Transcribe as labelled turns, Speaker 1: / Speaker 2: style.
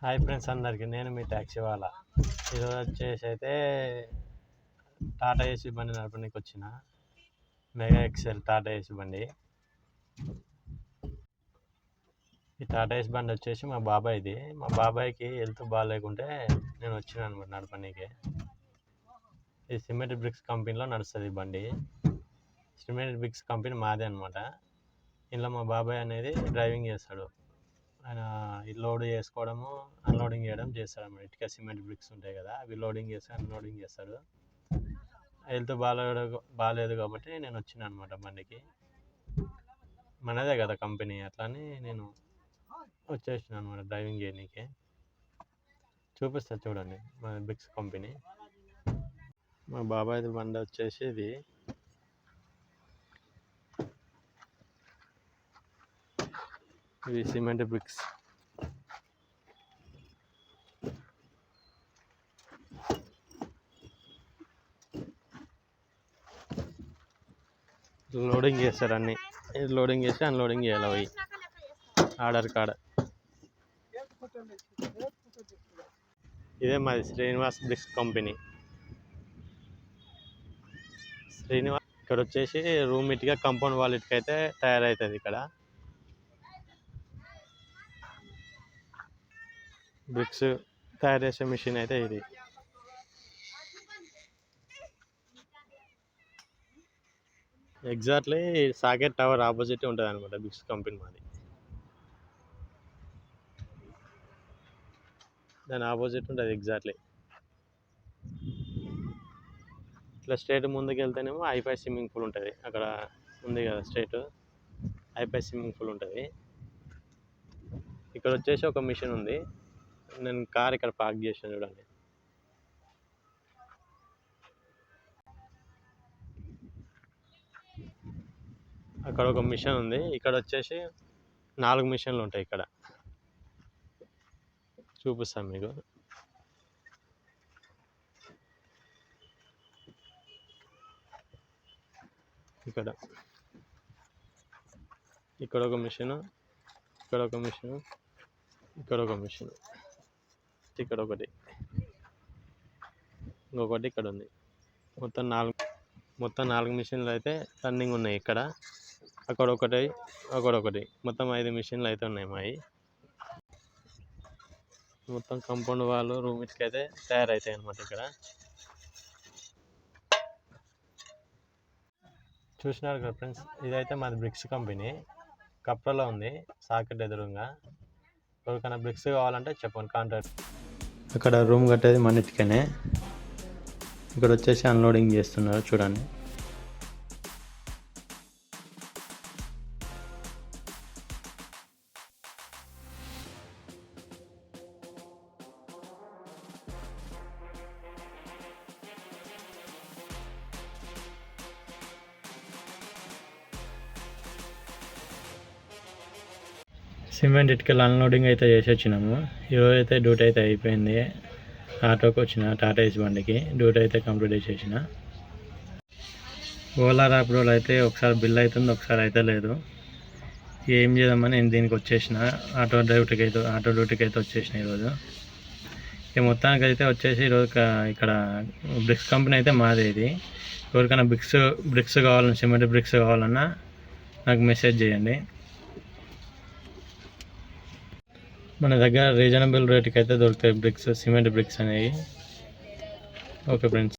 Speaker 1: Hi friends అందరికీ నేను మీ taxi వాళ్ళ. ఈరోజు వచ్చేసి అయితే టాటా ఏసీ బండి నడపడానికి వచ్చిన. మెగా ఎక్సెల్ టాటా ఏసీ బండి. ఈ టాటా ఏసీ బండి వచ్చేసి మా బాబాయ్ది. మా బాబాయ్కి హెల్త్ బాగాలేకుంటే నేను వచ్చిన అనమాట ఈ సిమెంట్ బ్రిక్స్ కంపెనీలో నడుస్తుంది ఈ బండి. సిమెంట్ బ్రిక్స్ కంపెనీ మాదే అనమాట. ఇందులో మా బాబాయ్ అనేది డ్రైవింగ్ చేస్తాడు. ఆయన ఈ లోడ్ చేసుకోవడము అన్లోడింగ్ చేయడం చేస్తాడు అన్నమాట. ఇటుక సిమెంట్ బ్రిక్స్ ఉంటాయి కదా అవి లోడింగ్ చేసి అన్లోడింగ్ చేస్తాడు. హెల్త్ బాగాలేదు బాగాలేదు కాబట్టి నేను వచ్చిన అనమాట బండికి. మనదే కదా కంపెనీ అట్లా అని నేను వచ్చేసిన అనమాట డ్రైవింగ్ చేయడానికి చూపిస్తా చూడండి మన బ్రిక్స్ కంపెనీ మా బాబాయ్ బండి వచ్చేసి ఇది ఇవి సిమెంట్ బ్రిక్స్. లోడింగ్ చేస్తారు అన్ని. ఇది లోడింగ్ చేసి అన్లోడింగ్ చేయాలి అవి. ఆర్డర్ కాడ ఇదే మాది శ్రీనివాస్ బ్రిక్స్ కంపెనీ. శ్రీనివాస్ ఇక్కడ వచ్చేసి రూమ్ ఇటుగా కంపౌండ్ వాల్ ఇటుక అయితే తయారవుతుంది ఇక్కడ. బ్రిక్స్ తయారు చేసే మిషన్ అయితే ఇది. ఎగ్జాక్ట్లీ సాకెట్ టవర్ ఆపోజిట్ ఉంటుంది అనమాట బిక్స్ కంపెనీ మాది. దాని ఆపోజిట్ ఉంటుంది ఎగ్జాక్ట్లీ ఇట్లా స్ట్రేట్ ముందుకు వెళ్తేనేమో ఐపై స్విమ్మింగ్ పూల్ ఉంటుంది. అక్కడ ఉంది కదా స్ట్రేట్ ఐపై స్విమ్మింగ్ పూల్ ఉంటుంది. ఇక్కడ వచ్చేసి ఒక మిషన్ ఉంది. నేను కార్ ఇక్కడ పార్క్ చేసాను చూడండి. అక్కడ ఒక మిషన్ ఉంది. ఇక్కడ వచ్చేసి నాలుగు మిషన్లు ఉంటాయి ఇక్కడ. చూపిస్తాను మీకు. ఇక్కడ. ఇక్కడ ఒక మిషన్ ఇక్కడ ఒక మిషన్ ఇక్కడ ఒక మిషన్. ఇక్కడ ఒకటి ఇంకొకటి ఇక్కడ ఉంది మొత్తం నాలుగు మొత్తం నాలుగు మిషన్లు అయితే రన్నింగ్ ఉన్నాయి ఇక్కడ. అక్కడ ఒకటి అక్కడ ఒకటి మొత్తం ఐదు మిషన్లు అయితే ఉన్నాయి మావి మొత్తం కంపౌండ్ వాళ్ళు రూమ్ ఇటుక అయితే తయారవుతాయి అన్నమాట ఇక్కడ. చూసినారు కదా ఫ్రెండ్స్ ఇదైతే మాది బ్రిక్స్ కంపెనీ. కప్రలో ఉంది సాకెట్ ఎదురుగా. ఎవరికైనా బ్రిక్స్ కావాలంటే చెప్పండి కాంటాక్ట్ అక్కడ రూమ్ కట్టేది మన ఇటుకనే. ఇక్కడ వచ్చేసి అన్లోడింగ్ చేస్తున్నారు చూడండి. సిమెంట్ ఇటుకలు అన్లోడింగ్ అయితే చేసి వచ్చినాము. ఈరోజు అయితే డ్యూటీ అయితే అయిపోయింది. ఆటోకి వచ్చిన టాటా ఏసీ బండికి. డ్యూటీ అయితే కంప్లీట్ చేసేసిన. ఓలా ర్యాపిడోలో అయితే ఒకసారి బిల్ అవుతుంది ఒకసారి అయితే లేదు. ఏం చేద్దామని నేను దీనికి వచ్చేసిన. ఆటో డ్యూటీకి అయితే ఆటో డ్యూటీకి అయితే వచ్చేసిన ఈరోజు. ఇక మొత్తానికి అయితే వచ్చేసి ఈరోజు ఇక్కడ బ్రిక్స్ కంపెనీ అయితే మాదే ఇది ఎవరికైనా బ్రిక్స్ బ్రిక్స్ కావాలన్నా సిమెంట్ బ్రిక్స్ కావాలన్నా నాకు మెసేజ్ చేయండి. మన దగ్గర రీజనబుల్ రేట్కి అయితే దొరుకుతాయి బ్రిక్స్ సిమెంట్ బ్రిక్స్ అనేవి. Okay friends